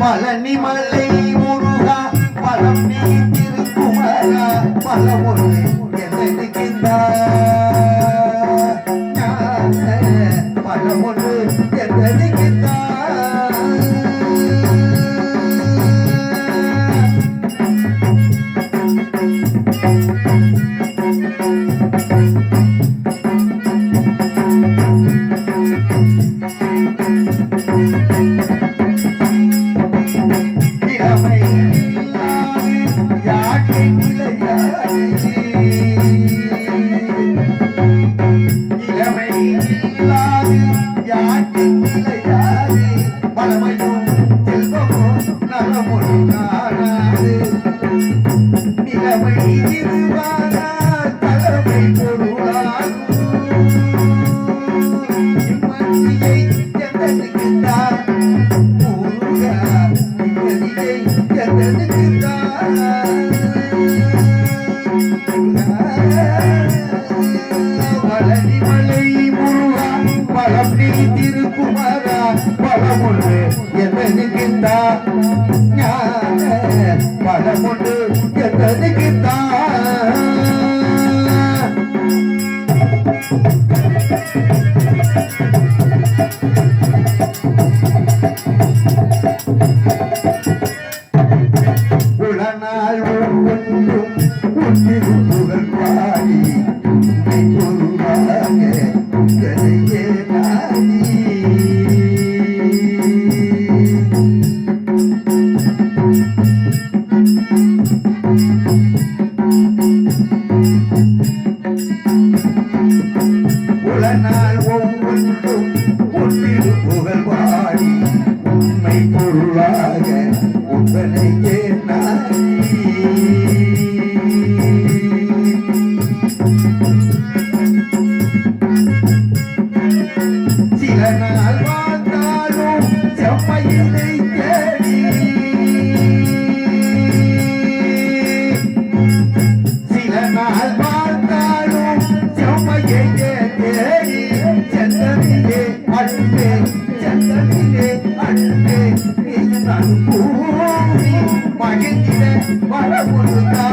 பழனிமலை முருகா பழம் நீ திருக்குமரா பல ஒன்று பல ஒன்று thank you இளமை இல்லாது யாக்கை நிலையாது பழமையும் செல்வமும் நலமும் காணாது நிலைமை இருவானால் தலைமை பொருளாகும் நிம்மதியை எந்தெடுக்கின்றார் எந்தெடுக்கின்றா ஞான பழமொன்று எந்தெடுக்கின்றா உளநாள் ஒவ்வொன்றும் உன்னிரு உளநாள் ஒவ்வொன்றும் புகழ் பாடி உண்மை பொருளாக உங்களையே நாடி தேடி செந்தமிழே அன்பே செந்தமிழே அன்பே நீ மகிழ்ந்திட வர முருகா